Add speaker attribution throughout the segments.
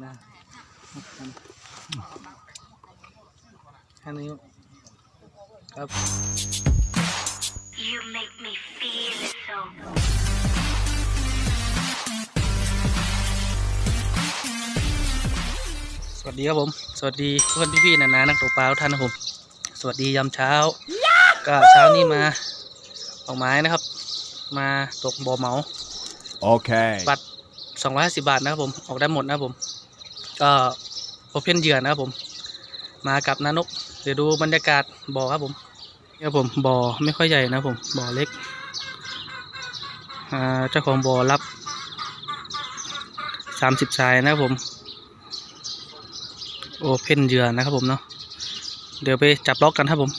Speaker 1: ไปคือหน้าแค่นี้ครับ
Speaker 2: You make me feel so
Speaker 1: สวัสดีครับผม สวัสดีเพื่อนพี่ๆนานานักตกปลาทุกท่านนะครับผม สวัสดียามเช้า ก็เช้านี้มาออกไม้นะครับ มาตกบ่อเหมา
Speaker 3: Okay.
Speaker 1: บัตร250บาทนะครับผม ออกได้หมดนะครับผม ก็โอเพนเหยื่อนะครับผม มากับนานก เดี๋ยวดูบรรยากาศบ่อครับผมนี่ครับผมบ่อไม่ค่อยใหญ่นะผมบ่อเล็กเจ้าของบ่อรับ30ชายนะครับผม โอเพนเหยื่อนะครับผมเนาะเดี๋ยวไปจับล็อกกันครับผม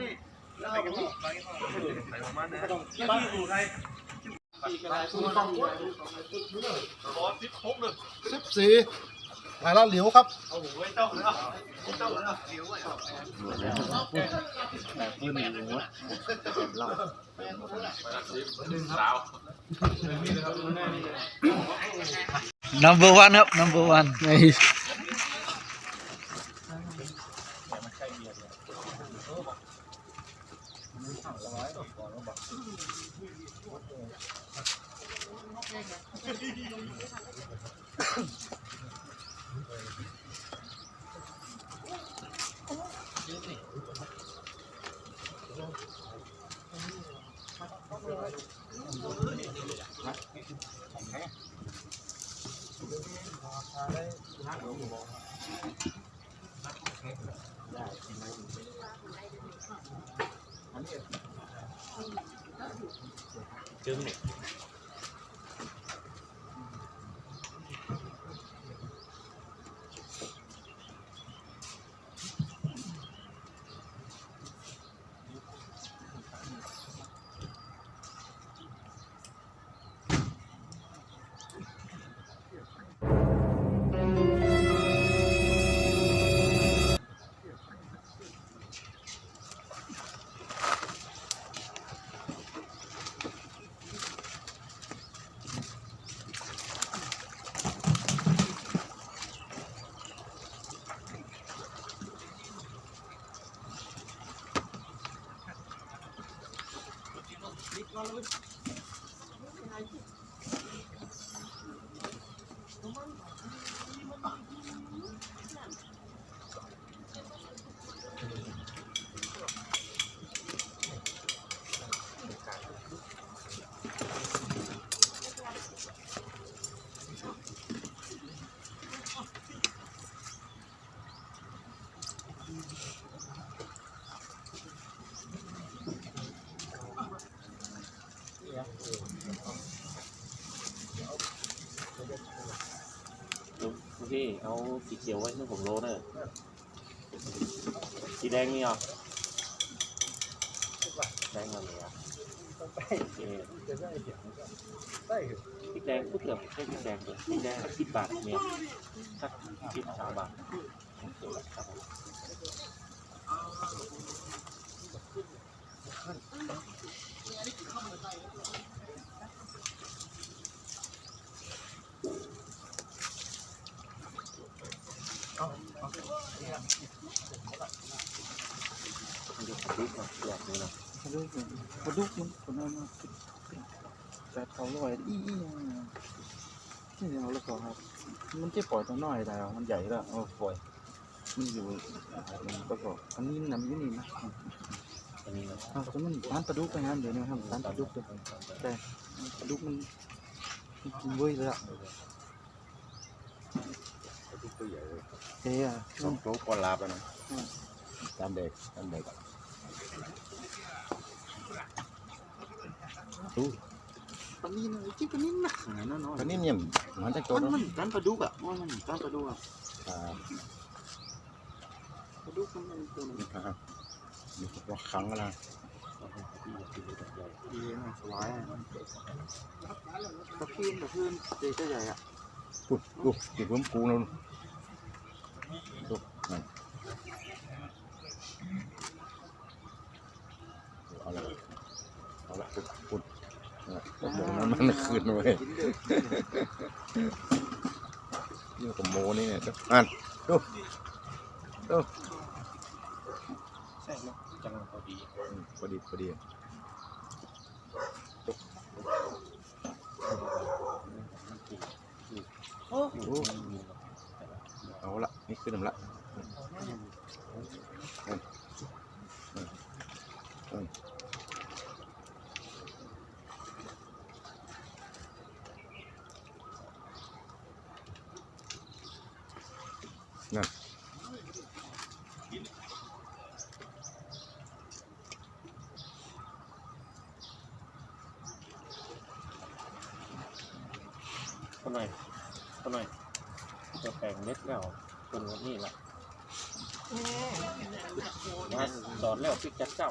Speaker 4: นี่ มันกูเล่าอย่างนั้นนู่นนี่โยมนี่เล่ากันนี่สิบสี่หมายละเหลียวค รับ
Speaker 1: 就やっ？ ครั
Speaker 5: เอาสีเขียวไว้ให้ผมโลเนอะสีแดงนี่เหรอแดงมาเลยอะโอเคพริกแดงพูดเกือบไม่พริกแดงเลยพริกแดงสิบบาทเนี่ยสักสิบสามบาทโอเครับผม มันจะขลุกหน่อยแบบนี้นะ
Speaker 4: ปลาดุกมันคนนั้นแต่เขาลอยอีอีที่เราแล้วก็ครับมันจะปล่อยตัวน้อยแต่มันใหญ่แล้วเอาปล่อยมันอยู่มันประกอบอันนี้นำอยู่นี่นะ
Speaker 5: อันนี้นะ
Speaker 4: อ่าแต่มันร้านปลาดุกไปงานเดี๋ยวนี้ครับร้านปลาดุกเลยแต่ปลาดุกมันมันกินเว้ยเลยอะเฮ้ยอะ
Speaker 3: สองโต๊ะก่อนลาไปนะตามเด็กตามเด็ก
Speaker 4: ปลานิ่มจิ้มปลานิ่มนะนั่นเนาะ
Speaker 3: ตอนนี้เนี่ยมันจะโต
Speaker 4: มัน
Speaker 3: แล้ว
Speaker 4: มันร้านปลาดุกอะมันมันร้านปลาดุกอะ
Speaker 3: อ่า
Speaker 4: ปลาดุกมันมันตัวนึง
Speaker 3: ครับมีรถขังกันนะ
Speaker 4: ดีนะสบายอะตะพื้นตะพื้นเจ๊ใหญ่อะ
Speaker 3: ปุ๊บปุ๊บเก็บผมกูแล้วปุ๊บนั่น มันคืนเว้ยนี่กับโมนี่เนี่ยดูอ่านดูดู
Speaker 5: ใช่ไหมจังหวะพอดี
Speaker 3: อืมพอดีพอดี
Speaker 5: โอ้โห
Speaker 3: เอาละนี่ขึ้นน้ำละ อืมอืมอืมนั่น
Speaker 5: คนหน่อยคนหน่อยจะแปลงเม็ดแล้วคนวันนี้แหละมาสอนแล้วพิจัดเจ้า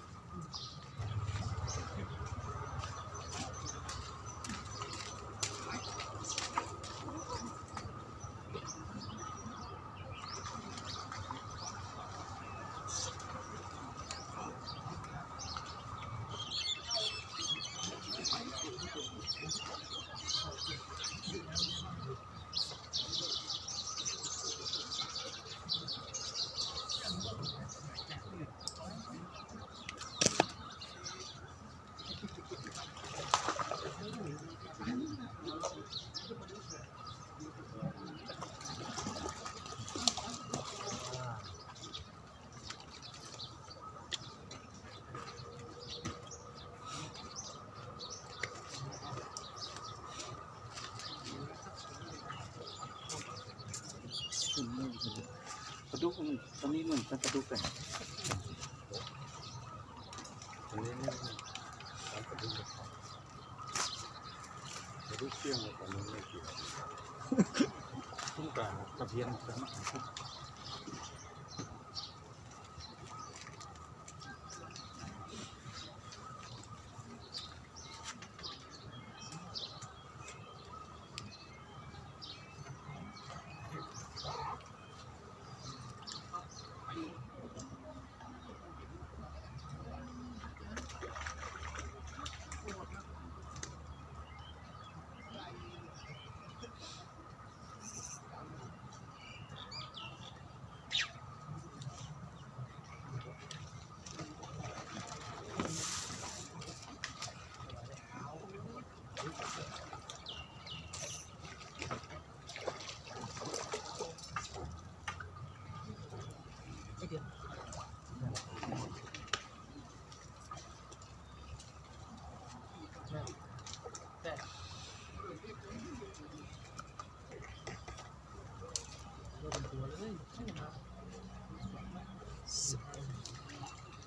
Speaker 4: ปลาดุกมันตอนนี้มันเป็นปลาดุกเลย
Speaker 3: อันนี้นี่อันกระดูกกระดูกเชี่ยงเลยตอนนี้ไม่เกี่ยว
Speaker 4: ทุ่งกลางกระเทียมกัน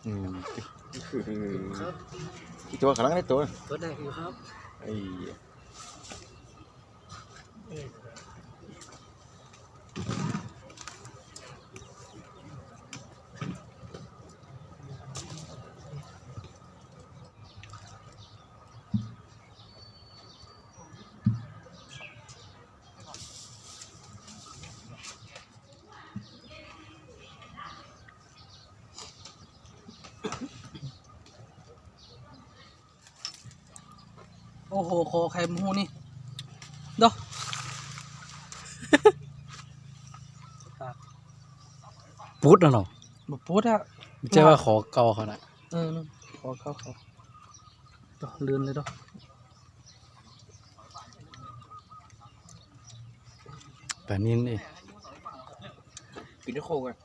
Speaker 3: อืมอีกตัวข้างหลังนี่ตัว
Speaker 1: ตัวแดกอยู่ครับ
Speaker 3: ไอ้
Speaker 1: อ้โหคอไข่มูนี่เดอ
Speaker 6: พุทธนะเนาะ
Speaker 1: บพูดอะ
Speaker 6: ไม่ใช่ว่าขอเกาเขานะ
Speaker 1: เออนู่นขอเข้าเขาดอเลื่อนเลยดอ
Speaker 6: แบบนี้นี่
Speaker 3: กินด้วยโคกัน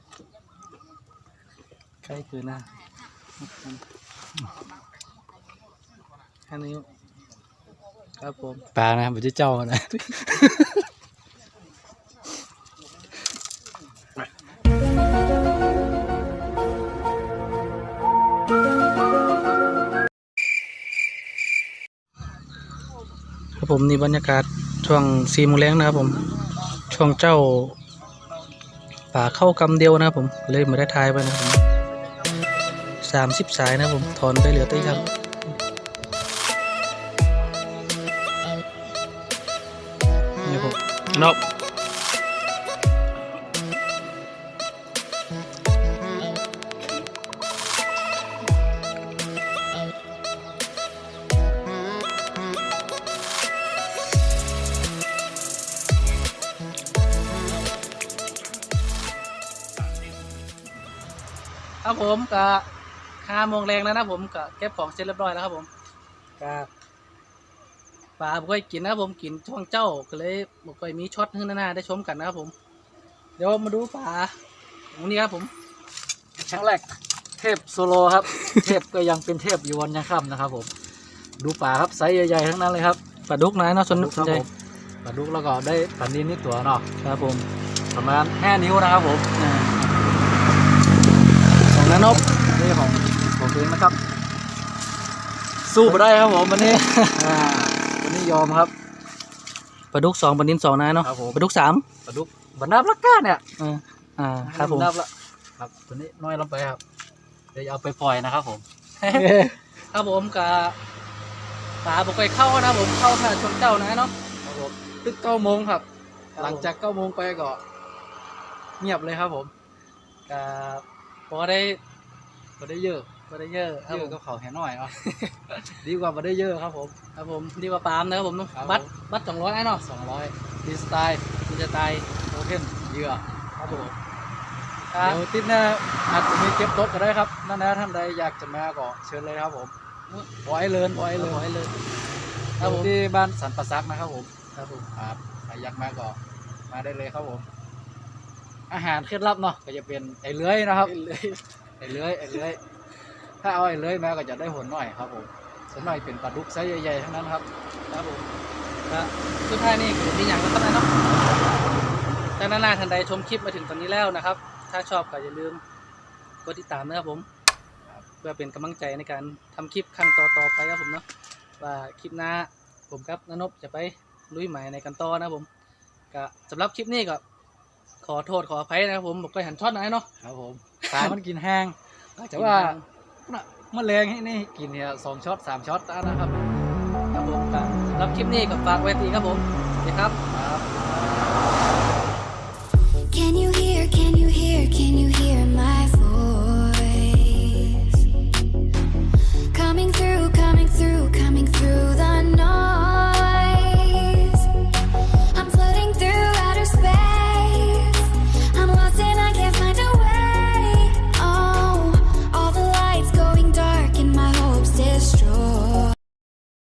Speaker 1: ใกล้เกินหน้าแค่นี้ ครับผม
Speaker 6: ปลานะไม่ใช่เจ้านะ
Speaker 1: ครับผมนี่บรรยากาศช่วงสี่โมงแรงนะครับ ผม ช่วงเจ้า ป่าเข้ากำเดียวนะครับผมเลยไม่ได้ทายไปนะครับสามสิบสายนะครับผมถอนไปเหลือตีครับ นี่ครับผมนอกครับผมก็ห้าโมงแรงแล้วนะผมก็เก็บของเสร็จเรียบร้อยแล้วครับผมก็ ปลาบ่ค่อยกินนะครับผมกินช่วงเจ้าก็เลยบ่ค่อยมีช็อตให้หน้าๆได้ชมกันนะครับผม เดี๋ยวมาดูปลาตรงนี้ครับผม
Speaker 6: ครั้งแรกเทพโซโลครับ เทพก็ยังเป็นเทพอยู่วันยังค่ำนะครับผม ดูป่าครับไซส์ใหญ่ๆทั้งนั้นเลยครับ
Speaker 1: ปลาดุกนะเนาะสน
Speaker 6: ปลาดุก
Speaker 1: ส
Speaker 6: คนรับ
Speaker 1: ใจ
Speaker 6: ผมปลาดุกแล้วก็ได้ปลานินนี่ตัวเนาะ
Speaker 1: ครับผม
Speaker 6: ประมาณ5นิ้วนะครับผม
Speaker 1: อ่าของนานบ
Speaker 6: นี่ของผมเองนะครับ สู้ไปได้ครับผมวันนี้อ่าวั นนี้ยอมครับ
Speaker 1: ปลาดุกสองปลานินสองนะเนาะ
Speaker 6: ครับผม
Speaker 1: ปลาดุกสาม
Speaker 6: ปลาดุกบรรนับลักก้าเนี่ย
Speaker 1: อ่าอ่าครับผม
Speaker 6: บรรนับละครับตัวนี้น้อยลงไปครับ เดี๋ยวจะเอาไปปล่อยนะครับผม
Speaker 1: ครับผมกับปลาบอกไปเข้านะผมเข้าถ้าชนเจ้านะเนาะ
Speaker 6: ครับผมตึกเก้าโมงครับ
Speaker 1: ครับผม
Speaker 6: หลังจากเก้าโมงไปก็เงียบเลยครับผม
Speaker 1: กับพอได้
Speaker 6: บ่ได้เยอะ
Speaker 1: พอได้เยอะครับ
Speaker 6: เย
Speaker 1: ผ
Speaker 6: อะ
Speaker 1: ม
Speaker 6: ก็เขาแห่น้อยเนาะดีกว่าบ่ได้เยอะครับผม
Speaker 1: ครับผมดีกว่าปลามนะครับผม
Speaker 6: ครับ
Speaker 1: บัตร
Speaker 6: ผม
Speaker 1: บัตรสองร้อยเนาะ
Speaker 6: สองร้อยดีสไตล์
Speaker 1: มันจะตาย
Speaker 6: โอเพนเหยื่อ
Speaker 1: ครับผมค
Speaker 6: เดี๋
Speaker 1: รับ
Speaker 6: ยวติดหน้าอาจจะมีเก็บโต๊ะก็ได้ครับนั่นนะท่านใดอยากจะมาก็เชิญเลยครับผมไว้เลยไว้เลย
Speaker 1: ขอให้เลย
Speaker 6: ครับผมที่บ้านสันประซักนะครับผม
Speaker 1: ครับผม
Speaker 6: ครับใครอยากมาก็มาได้เลยครับผม อาหารเคล็ดลับเนาะก็จะเป็นไอ้เลื้อยนะครับ ไอ้เลื้อยไอ้เลื้อย ถ้าเอาไอ้เลื้อยมาก็จะได้ผลหน่อยครับผมส่วนมากเป็นปลาดุกไซส์ใหญ่ๆทั้งนั้นครับ
Speaker 1: ครับผมก็สุดท้ายนี่คือมีอย่างนะครับนะเนาะถ้าหน้าๆทันใดชมคลิปมาถึงตอนนี้แล้วนะครับ ถ้าชอบก็อย่าลืมกดติดตามนะครับผม เพื่อเป็นกำลังใจในการทำคลิปครั้งต่อๆไปครับผมเนาะว่าคลิปหน้าผมกับนนบจะไปลุยใหม่ในกันต่อนะครับผมก็สำหรับคลิปนี้ก็ขอโทษขออภัยนะครับผมบอกไปหันช็อตหน่อยเนาะ
Speaker 6: ครับผมปลามันกินแห้งแต่ว่า น่ะแมลงให้นี่กินเนี่ยสองช็อตสามช็อตนะครับ
Speaker 1: ครับผมครับรับคลิปนี้ก็ฝากไว้ทีครับผมสวัสดีครับ